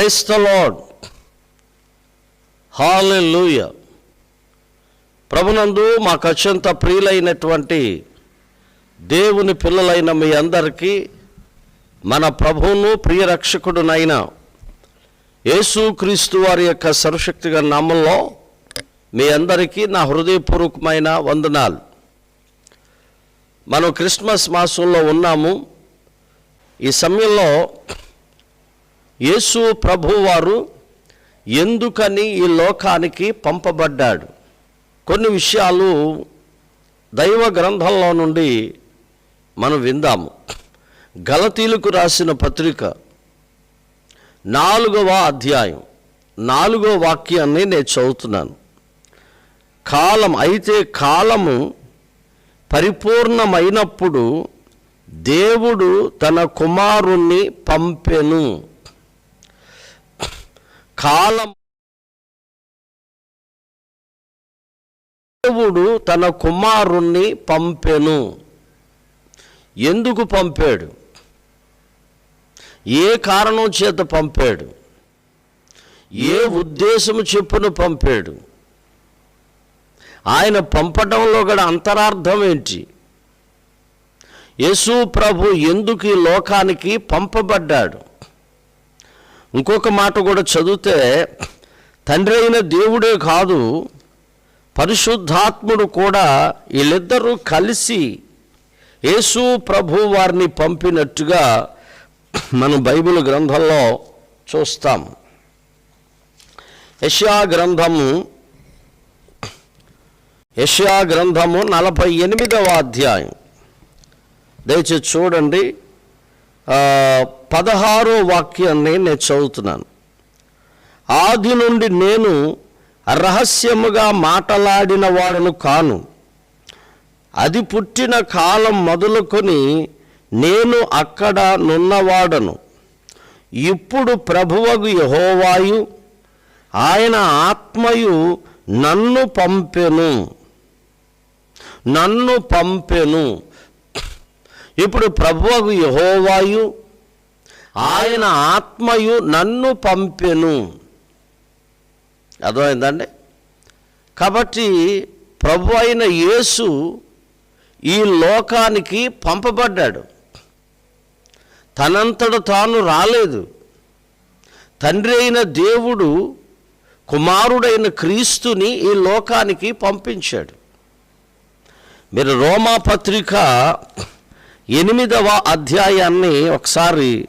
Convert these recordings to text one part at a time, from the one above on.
Price the lord hallelujah ప్రభునందు మాకు అత్యంత ప్రియులైనటువంటి దేవుని పిల్లలైన మీ అందరికీ మన ప్రభువును ప్రియ రక్షకుడునైన యేసుక్రీస్తు వారి యొక్క సర్వశక్తిగా నామంలో మీ అందరికీ నా హృదయపూర్వకమైన వందనాలు. మనం క్రిస్మస్ మాసంలో ఉన్నాము. ఈ సమయంలో యేసు ప్రభువారు ఎందుకని ఈ లోకానికి పంపబడ్డాడు? కొన్ని విషయాలు దైవ గ్రంథంలో నుండి మనం విందాము. గలతీలకు రాసిన పత్రిక నాలుగవ అధ్యాయం నాలుగవ వాక్యాన్ని నేను చదువుతున్నాను. కాలం అయితే కాలము పరిపూర్ణమైనప్పుడు దేవుడు తన కుమారుణ్ణి పంపెను. కాలం దేవుడు తన కుమారుణ్ణి పంపెను. ఎందుకు పంపాడు? ఏ కారణం చేత పంపాడు? ఏ ఉద్దేశము చెప్పున పంపాడు? ఆయన పంపడంలో గల అంతరార్థం ఏంటి? యేసు ప్రభు ఎందుకు ఈ లోకానికి పంపబడ్డాడు? ఇంకొక మాట కూడా చదివితే తండ్రి అయిన దేవుడే కాదు పరిశుద్ధాత్ముడు కూడా వీళ్ళిద్దరూ కలిసి యేసు ప్రభు వారిని పంపినట్టుగా మనం బైబిల్ గ్రంథంలో చూస్తాం. యష్యా గ్రంథము యష్యా గ్రంథము నలభై ఎనిమిదవ అధ్యాయం. దయచేసి చూడండి. పదహారో వాక్యాన్ని నేను చదువుతున్నాను. ఆది నుండి నేను రహస్యముగా మాటలాడిన వాడను కాను. అది పుట్టిన కాలం మొదలుకొని నేను అక్కడ నున్నవాడను. ఇప్పుడు ప్రభువగు యహోవాయు ఆయన ఆత్మయు నన్ను పంపెను. నన్ను పంపెను. ఇప్పుడు ప్రభువగు యహోవాయు ఆయన ఆత్మయు నన్ను పంపెను. అర్థమైందండి? కాబట్టి ప్రభు అయిన యేసు ఈ లోకానికి పంపబడ్డాడు. తనంతట తాను రాలేదు. తండ్రి అయిన దేవుడు కుమారుడైన క్రీస్తుని ఈ లోకానికి పంపించాడు. మీరు రోమా పత్రిక ఎనిమిదవ అధ్యాయాన్ని ఒకసారి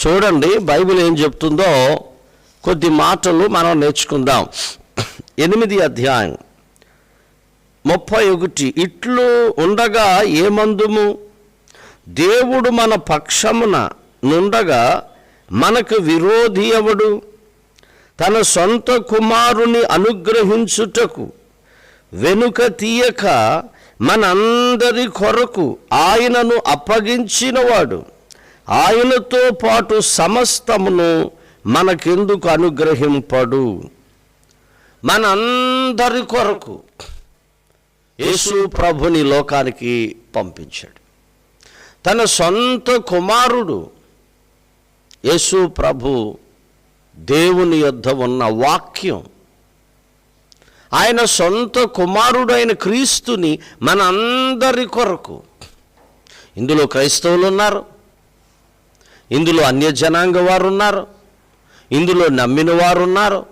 చూడండి. బైబిల్ ఏం చెప్తుందో కొద్ది మాటలు మనం నేర్చుకుందాం. ఎనిమిది అధ్యాయం ముప్పై ఒకటి. ఇట్లు ఉండగా ఏమందుము? దేవుడు మన పక్షమున నుండగా మనకు విరోధి ఎవడు? తన సొంత కుమారుని అనుగ్రహించుటకు వెనుక తీయక మనందరి కొరకు ఆయనను అప్పగించినవాడు. ఆయనతో పాటు సమస్తమును మనకెందుకు అనుగ్రహింపడు? మనందరి కొరకు యేసు ప్రభుని లోకానికి పంపించాడు. తన సొంత కుమారుడు యేసు ప్రభు దేవుని యొద్ద ఉన్న వాక్యం ఆయన సొంత కుమారుడైన క్రీస్తుని మన అందరి కొరకు. ఇందులో క్రైస్తవులు ఉన్నారు ఇందులో అన్యజనాంగ వారు ఉన్నారు ఇందులో నమ్మిన వారు ఉన్నారు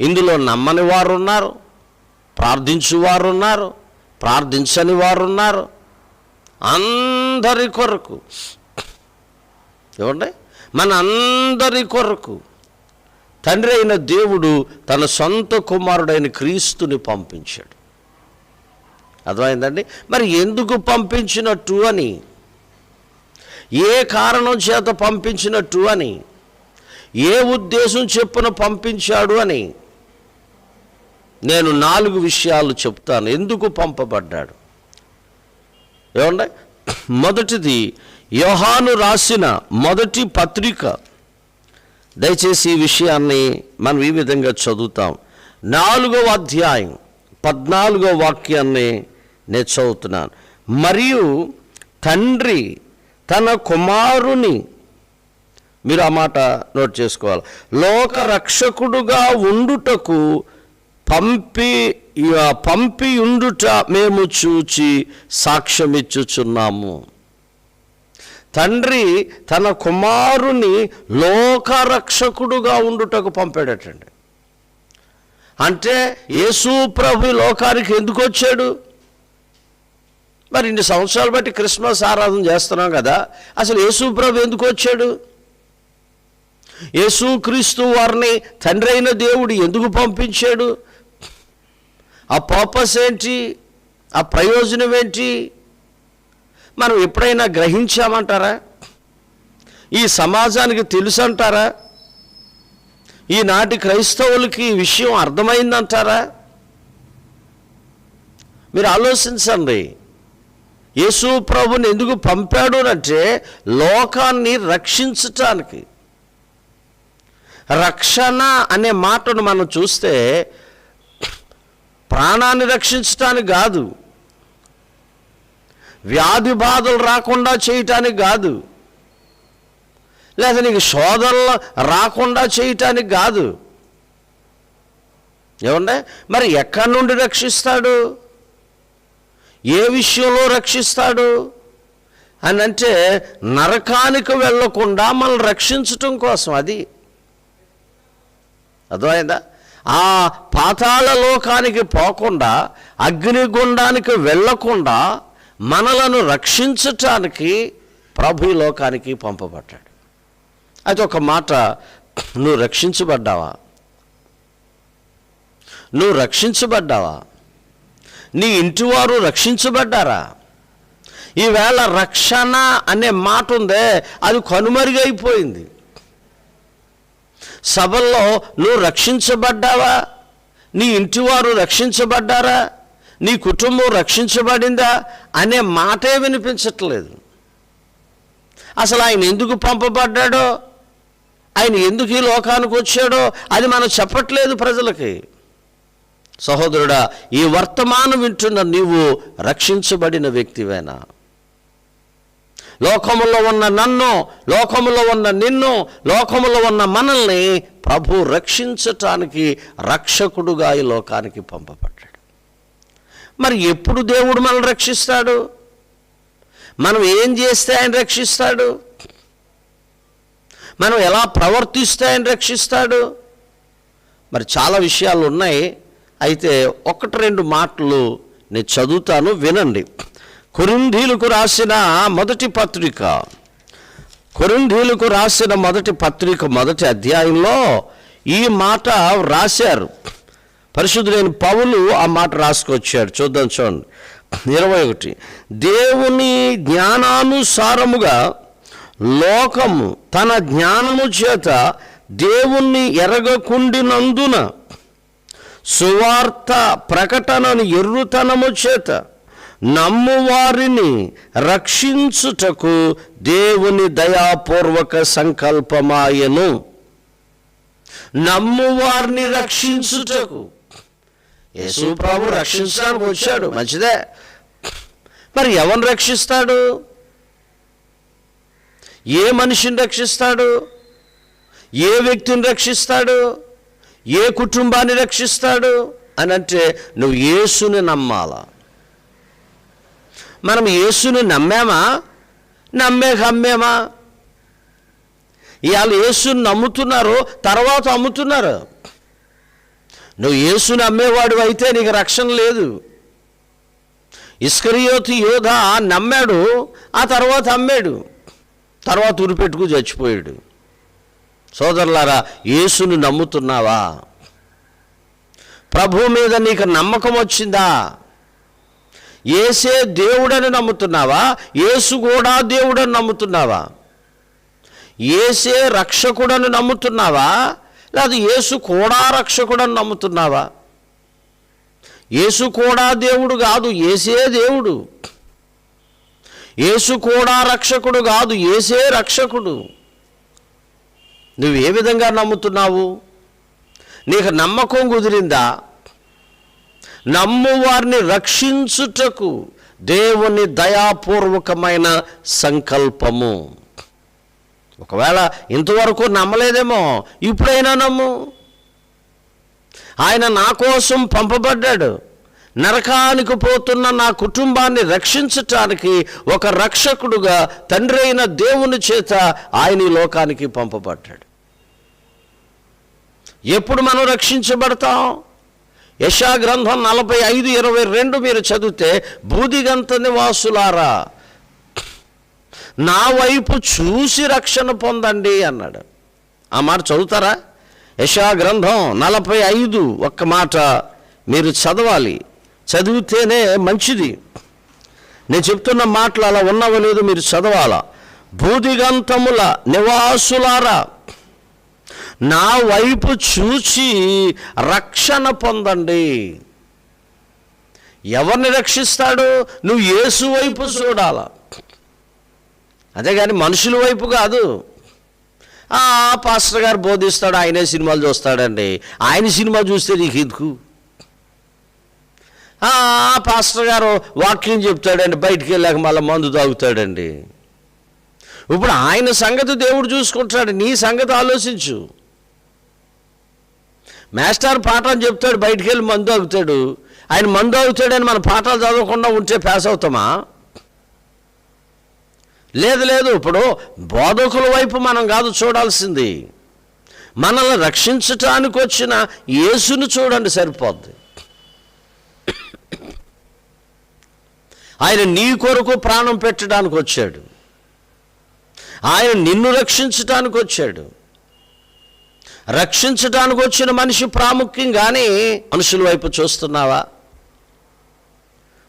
ఇందులో నమ్మని వారు ఉన్నారు ప్రార్థించువారు ఉన్నారు ప్రార్థించని వారు ఉన్నారు అందరి కొరకు. ఏమండి? మన అందరి కొరకు. తండ్రి అయిన దేవుడు తన సొంత కుమారుడైన క్రీస్తుని పంపించాడు. అర్థమైందండి? మరి ఎందుకు పంపించినట్టు అని? ఏ కారణం చేత పంపించినట్టు అని? ఏ ఉద్దేశం చెప్పున పంపించాడు అని? నేను నాలుగు విషయాలు చెప్తాను. ఎందుకు పంపబడ్డాడు? ఏమండి? మొదటిది యోహాను రాసిన మొదటి పత్రిక దయచేసి ఈ విషయాన్ని మనం ఈ విధంగా చదువుతాం. నాలుగవ అధ్యాయం పద్నాలుగో వాక్యాన్ని నేను చదువుతున్నాను. మరియు తండ్రి తన కుమారుని మీరు ఆ మాట నోట్ చేసుకోవాలి లోక రక్షకుడుగా ఉండుటకు పంపి పంపి ఉండుట మేము చూచి సాక్ష్యమిచ్చుచున్నాము. తండ్రి తన కుమారుని లోకరక్షకుడుగా ఉండుటకు పంపాడటండి. అంటే యేసు ప్రభు లోకానికి ఎందుకు వచ్చాడు? మరి ఇన్ని సంవత్సరాలు బట్టి క్రిస్మస్ ఆరాధన చేస్తున్నాం కదా అసలు యేసు ప్రభు ఎందుకు వచ్చాడు? యేసు క్రీస్తు వారిని తండ్రి అయిన దేవుడు ఎందుకు పంపించాడు? ఆ పర్పస్ ఏంటి? ఆ ప్రయోజనం ఏంటి? మనం ఎప్పుడైనా గ్రహించామంటారా? ఈ సమాజానికి తెలుసు అంటారా ఈనాటి క్రైస్తవులకి ఈ విషయం అర్థమైందంటారా? మీరు ఆలోచించండి. యేసు ప్రభుని ఎందుకు పంపాడు అంటే లోకాన్ని రక్షించటానికి. రక్షణ అనే మాటను మనం చూస్తే ప్రాణాన్ని రక్షించటానికి కాదు. వ్యాధి బాధలు రాకుండా చేయటానికి కాదు. లేదా నీకు శోధనలు రాకుండా చేయటానికి కాదు. ఏమండే మరి ఎక్కడి నుండి రక్షిస్తాడు? ఏ విషయంలో రక్షిస్తాడు? అని అంటే నరకానికి వెళ్ళకుండా మనల్ని రక్షించటం కోసం అది. అర్థమైందా? ఆ పాతాళ లోకానికి పోకుండా అగ్నిగుండానికి వెళ్ళకుండా మనలను రక్షించటానికి ప్రభు ఈ లోకానికి పంపబడ్డాడు. అది ఒక మాట నువ్వు రక్షించబడ్డావా? నువ్వు రక్షించబడ్డావా? నీ ఇంటివారు రక్షించబడ్డారా? ఈవేళ రక్షణ అనే మాట ఉందే అది కనుమరుగైపోయింది సభల్లో నువ్వు రక్షించబడ్డావా? నీ ఇంటివారు రక్షించబడ్డారా? నీ కుటుంబం రక్షించబడిందా అనే మాటే వినిపించట్లేదు. అసలు ఆయన ఎందుకు పంపబడ్డాడో ఆయన ఎందుకు ఈ లోకానికి వచ్చాడో అది మనం చెప్పట్లేదు ప్రజలకి. సహోదరుడా ఈ వర్తమానం వింటున్న నీవు రక్షించబడిన వ్యక్తివేనా? లోకములో ఉన్న నన్ను లోకములో ఉన్న నిన్ను లోకములో ఉన్న మనల్ని ప్రభు రక్షించటానికి రక్షకుడుగా ఈ లోకానికి పంపబడ్డాడు. మరి ఎప్పుడు దేవుడు మనల్ని రక్షిస్తాడు? మనం ఏం చేస్తే ఆయన రక్షిస్తాడు? మనం ఎలా ప్రవర్తిస్తే ఆయన రక్షిస్తాడు? మరి చాలా విషయాలు ఉన్నాయి. అయితే ఒకటి రెండు మాటలు నేను చదువుతాను వినండి. కొరింధీలకు రాసిన మొదటి పత్రిక. కొరింధీలకు రాసిన మొదటి పత్రిక మొదటి అధ్యాయంలో ఈ మాట రాశారు పరిశుద్ధులైన పౌలు ఆ మాట రాసుకొచ్చాడు. చూద్దాం చూడండి. ఇరవై ఒకటి. దేవుని జ్ఞానానుసారముగా లోకము తన జ్ఞానము చేత దేవుణ్ణి ఎరగకుండినందున సువార్త ప్రకటనను ఎర్రుతనము చేత నమ్మువారిని రక్షించుటకు దేవుని దయాపూర్వక సంకల్పమాయను. నమ్మువారిని రక్షించుటకు యేసు ప్రభు రక్షించడానికి వచ్చాడు. మంచిదే. మరి ఎవరిని రక్షిస్తాడు? ఏ మనిషిని రక్షిస్తాడు? ఏ వ్యక్తిని రక్షిస్తాడు? ఏ కుటుంబాన్ని రక్షిస్తాడు? అని అంటే నువ్వు యేసుని నమ్మాలా? మనం యేసుని నమ్మామా? నమ్మే అమ్మేమా ఇవాళ యేసుని నమ్ముతున్నారు తర్వాత అమ్ముతున్నారు. నువ్వు యేసుని అమ్మేవాడు అయితే నీకు రక్షణ లేదు. ఇస్కరియోతి యోధ నమ్మాడు ఆ తర్వాత అమ్మాడు. తర్వాత ఉరిపెట్టుకు చచ్చిపోయాడు. సోదరులారా యేసును నమ్ముతున్నావా? ప్రభు మీద నీకు నమ్మకం వచ్చిందా? ఏసే దేవుడని నమ్ముతున్నావా? యేసు కూడా దేవుడని నమ్ముతున్నావా? ఏసే రక్షకుడని నమ్ముతున్నావా? లేదు యేసు కూడా రక్షకుడని నమ్ముతున్నావా? యేసు కూడా దేవుడు కాదు ఏసే దేవుడు. యేసు కూడా రక్షకుడు కాదు ఏసే రక్షకుడు. నువ్వు ఏ విధంగా నమ్ముతున్నావు? నీకు నమ్మకం కుదిరిందా? నమ్ము వారిని రక్షించుటకు దేవుని దయాపూర్వకమైన సంకల్పము. ఒకవేళ ఇంతవరకు నమ్మలేదేమో ఇప్పుడైనా నమ్ము. ఆయన నా కోసం పంపబడ్డాడు. నరకానికి పోతున్న నా కుటుంబాన్ని రక్షించటానికి ఒక రక్షకుడుగా తండ్రి అయిన దేవుని చేత ఆయన ఈ లోకానికి పంపబడ్డాడు. ఎప్పుడు మనం రక్షించబడతాం? యశా గ్రంథం నలభై ఐదు ఇరవై రెండు మీరు చదివితే బూదిగంత నివాసులారా నా వైపు చూసి రక్షణ పొందండి అన్నాడు. ఆ మాట చదువుతారా? యశా గ్రంథం నలభై ఐదు ఒక్క మాట మీరు చదవాలి. చదివితేనే మంచిది. నేను చెప్తున్న మాటలు అలా ఉన్నావో లేదో మీరు చదవాలా? భూదిగంతముల నివాసులారా నా వైపు చూచి రక్షణ పొందండి. ఎవరిని రక్షిస్తాడు? నువ్వు యేసు వైపు చూడాలా? అదే కానీ మనుషుల వైపు కాదు. పాస్టర్ గారు బోధిస్తాడు ఆయనే సినిమాలు చూస్తాడండి. ఆయన సినిమా చూస్తే నీకు ఎందుకు? ఆ పాస్టర్ గారు వాక్యం చెప్తాడండి బయటికి వెళ్ళాక మళ్ళీ మందు తాగుతాడండి. ఇప్పుడు ఆయన సంగతి దేవుడు చూసుకుంటాడు నీ సంగతి ఆలోచించు. మాస్టర్ పాఠం చెప్తాడు బయటికి వెళ్ళి మందు తాగుతాడు. ఆయన మందు అవుతాడని మన పాఠాలు చదవకుండా ఉంటే పాస్ అవుతామా? లేదు లేదు ఇప్పుడు బోధకుల వైపు మనం కాదు చూడాల్సింది. మనల్ని రక్షించటానికి వచ్చిన యేసును చూడండి సరిపోద్ది. ఆయన నీ కొరకు ప్రాణం పెట్టడానికి వచ్చాడు. ఆయన నిన్ను రక్షించటానికి వచ్చాడు. రక్షించటానికి వచ్చిన మనిషి ప్రాముఖ్యం కానీ మనుషుల వైపు చూస్తున్నావా?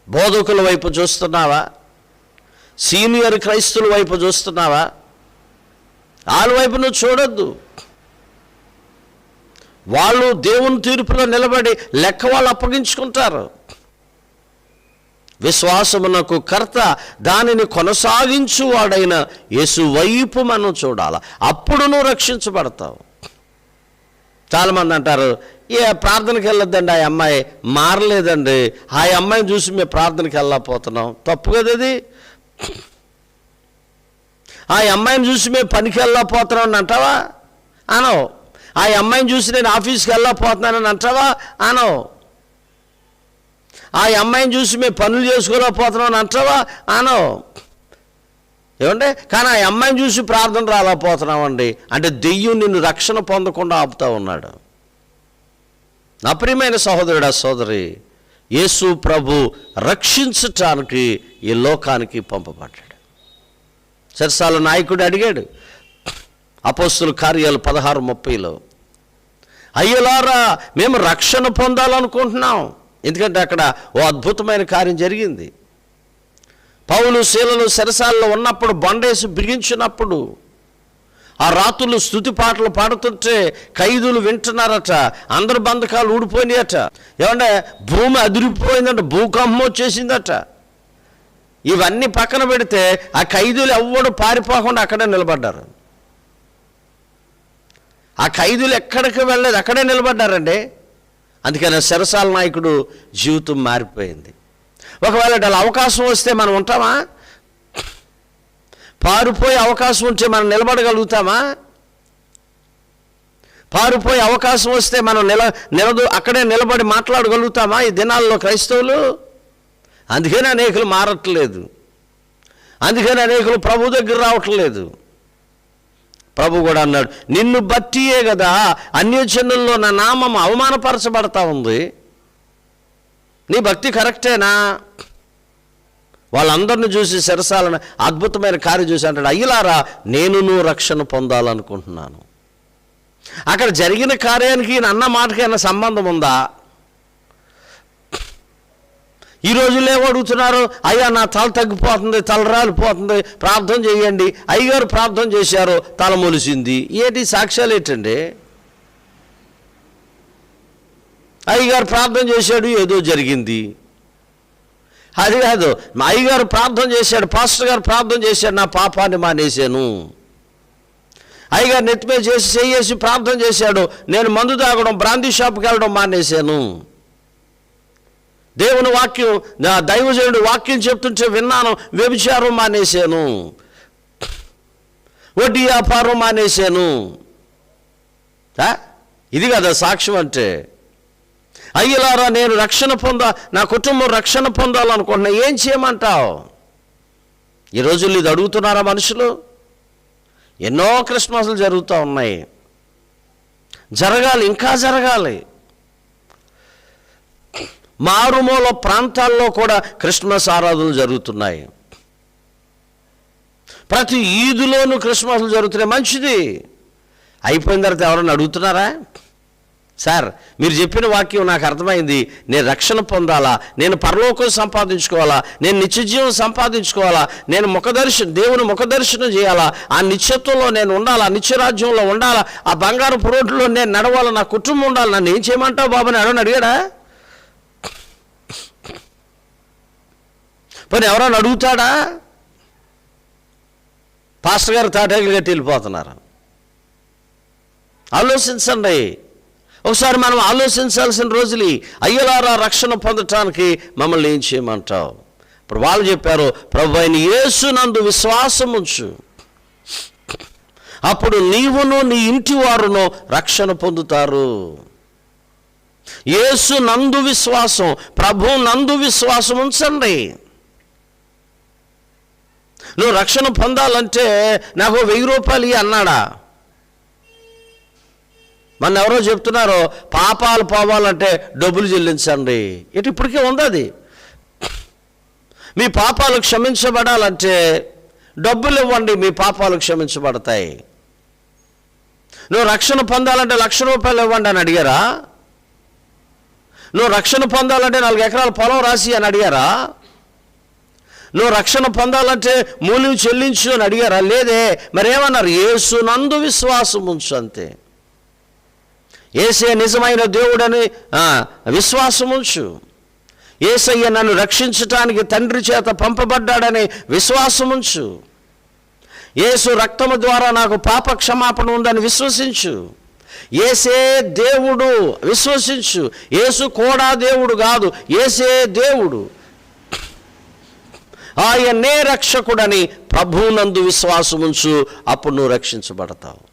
బోధకుల వైపు చూస్తున్నావా? సీనియర్ క్రైస్తుల వైపు చూస్తున్నావా? వాళ్ళ వైపు నువ్వు చూడొద్దు. వాళ్ళు దేవుని తీర్పులో నిలబడి లెక్క వాళ్ళు అప్పగించుకుంటారు. విశ్వాసమునకు కర్త దానిని కొనసాగించు వాడైన యేసు వైపు మనం చూడాలి. అప్పుడు నువ్వు రక్షించబడతావు. చాలామంది అంటారు ఏ ప్రార్థనకి వెళ్ళొద్దండి ఆ అమ్మాయి మారలేదండి. ఆ అమ్మాయిని చూసి మేము ప్రార్థనకి వెళ్ళకపోతున్నాం తప్పు కదా అది ఆ అమ్మాయిని చూసి మేము పనికి వెళ్ళకపోతున్నాం అని అంటావా? అనవు. ఆ అమ్మాయిని చూసి నేను ఆఫీస్కి వెళ్ళకపోతున్నానని అంటావా? అనవు. ఆ అమ్మాయిని చూసి మేము పనులు చేసుకోలేకపోతున్నాం అని అంటావా? అనవు. ఏమంటే కానీ ఆ అమ్మాయిని చూసి ప్రార్థన రాలేకపోతున్నామండి. అంటే దెయ్యం నిన్ను రక్షణ పొందకుండా ఆపుతా ఉన్నాడు. నా ప్రియమైన సహోదరుడా సోదరి యేసు ప్రభు రక్షించటానికి ఈ లోకానికి పంపబడ్డాడు. సరసాల నాయకుడు అడిగాడు అపోస్తుల కార్యాలు పదహారు ముప్పైలో అయ్యలారా మేము రక్షణ పొందాలనుకుంటున్నాం. ఎందుకంటే అక్కడ ఓ అద్భుతమైన కార్యం జరిగింది. పౌలు శీలలు సరసాలలో ఉన్నప్పుడు బండేసి బిగించినప్పుడు ఆ రాత్రులు స్థుతి పాటలు పాడుతుంటే ఖైదులు వింటున్నారట. అందరు బంధకాలు ఊడిపోయినాయట. ఏమంటే భూమి అదిరిపోయిందంట భూకంపం వచ్చేసిందట. ఇవన్నీ పక్కన పెడితే ఆ ఖైదులు ఎవ్వడు పారిపోకుండా అక్కడే నిలబడ్డారు. ఆ ఖైదులు ఎక్కడికి వెళ్ళలేదు అక్కడే నిలబడ్డారండి. అందుకని సరసాల నాయకుడు జీవితం మారిపోయింది. ఒకవేళ అలా అవకాశం వస్తే మనం ఉంటామా? పారిపోయే అవకాశం ఉంటే మనం నిలబడగలుగుతామా? పారిపోయే అవకాశం వస్తే మనం నిల నిలదు అక్కడే నిలబడి మాట్లాడగలుగుతామా ఈ దినాల్లో క్రైస్తవులు? అందుకని అనేకులు మారట్లేదు. అందుకని అనేకులు ప్రభు దగ్గర రావట్లేదు. ప్రభు కూడా అన్నాడు నిన్ను బట్టియే కదా అన్యజనుల్లో నా నామం అవమానపరచబడతా ఉంది. నీ భక్తి కరెక్టేనా? వాళ్ళందరిని చూసి సరసాలను అద్భుతమైన కార్యం చూసి అంటాడు అయ్యలారా నేను రక్షణ పొందాలనుకుంటున్నాను. అక్కడ జరిగిన కార్యానికి ఈయన అన్న మాటకైనా సంబంధం ఉందా? ఈ రోజుల్లో ఏమో అడుగుతున్నారు? అయ్యా నా తల తగ్గిపోతుంది తల రాలిపోతుంది ప్రార్థన చేయండి. అయ్యగారు ప్రార్థన చేశారు తల మొలిసింది. ఏంటి సాక్ష్యాలు ఏంటండి? అయ్యగారు ప్రార్థన చేశాడు ఏదో జరిగింది. అది కాదు మా అయ్యగారు ప్రార్థన చేశాడు పాస్టర్ గారు ప్రార్థన చేశాడు నా పాపాన్ని మానేశాను. అయ్యగారు నెత్తిమే చేసి చేసి ప్రార్థన చేశాడు నేను మందు తాగడం బ్రాందీ షాప్కి వెళ్ళడం మానేశాను. దేవుని వాక్యం దైవజనుడు వాక్యం చెప్తుంటే విన్నాను వ్యభిచారం మానేశాను. వడ్డీ వ్యాపారం మానేశాను. ఇది కదా సాక్ష్యం అంటే. అయ్యలారా నేను రక్షణ పొందా నా కుటుంబం రక్షణ పొందాలనుకుంటున్నా. ఏం చేయమంటావు? ఈ రోజుల్లో ఇది అడుగుతున్నారా మనుషులు? ఎన్నో క్రిస్మస్లు జరుగుతూ ఉన్నాయి. జరగాలి ఇంకా జరగాలి. మారుమూల ప్రాంతాల్లో కూడా క్రిస్మస్ ఆరాధనలు జరుగుతున్నాయి. ప్రతి ఈదులోనూ క్రిస్మస్లు జరుగుతున్నాయి. మంచిది. అయిపోయిన తర్వాత ఎవరైనా అడుగుతున్నారా? సార్ మీరు చెప్పిన వాక్యం నాకు అర్థమైంది. నేను రక్షణ పొందాలా? నేను పరలోకం సంపాదించుకోవాలా? నేను నిత్యజీవం సంపాదించుకోవాలా? నేను ముఖదర్శన దేవుని ముఖదర్శనం చేయాలా? ఆ నిత్యత్వంలో నేను ఉండాలా? నిత్యరాజ్యంలో ఉండాలా? ఆ బంగారు రోడ్లో నేను నడవాలా? నా కుటుంబం ఉండాలి? నన్ను ఏం చేయమంటావు బాబు? అని అడిగాడా? పోనీ ఎవరైనా అడుగుతాడా? పాస్టర్ గారు తాటాకులు కట్టి వెళ్ళిపోతున్నారు. ఆలోచించండి. ఒకసారి మనం ఆలోచించాల్సిన రోజులు అయ్యలారా రక్షణ పొందటానికి మమ్మల్ని ఏం చేయమంటావు? ఇప్పుడు వాళ్ళు చెప్పారు ప్రభు అయిన యేసు నందు విశ్వాసం ఉంచు. అప్పుడు నీవును నీ ఇంటి వారును రక్షణ పొందుతారు. యేసు నందు విశ్వాసం ప్రభు నందు విశ్వాసం ఉంచండి. నువ్వు రక్షణ పొందాలంటే నాకు వెయ్యి రూపాయలు అన్నాడా? మన ఎవరో చెప్తున్నారో పాపాలు పోవాలంటే డబ్బులు చెల్లించండి. ఇటు ఇప్పటికే ఉంది అది. మీ పాపాలు క్షమించబడాలంటే డబ్బులు ఇవ్వండి మీ పాపాలు క్షమించబడతాయి. నువ్వు రక్షణ పొందాలంటే లక్ష రూపాయలు ఇవ్వండి అని అడిగారా? నువ్వు రక్షణ పొందాలంటే నాలుగు ఎకరాల పొలం రాసి అని అడిగారా? నువ్వు రక్షణ పొందాలంటే మూల్యం చెల్లించు అని అడిగారా? లేదే మరేమన్నారు? ఏసునందు విశ్వాసం ఉంచు అంతే. ఏసే నిజమైన దేవుడని విశ్వాసముంచు. విశ్వాసం ఉంచు ఏసయ్య నన్ను రక్షించటానికి తండ్రి చేత పంపబడ్డాడని విశ్వాసం ఉంచు యేసు రక్తము ద్వారా నాకు పాప క్షమాపణ ఉందని విశ్వసించు. ఏసే దేవుడు విశ్వసించు. యేసు కూడా దేవుడు కాదు ఏసే దేవుడు. ఆయనే రక్షకుడని ప్రభువునందు విశ్వాసముంచు అప్పుడు నువ్వు రక్షించబడతావు.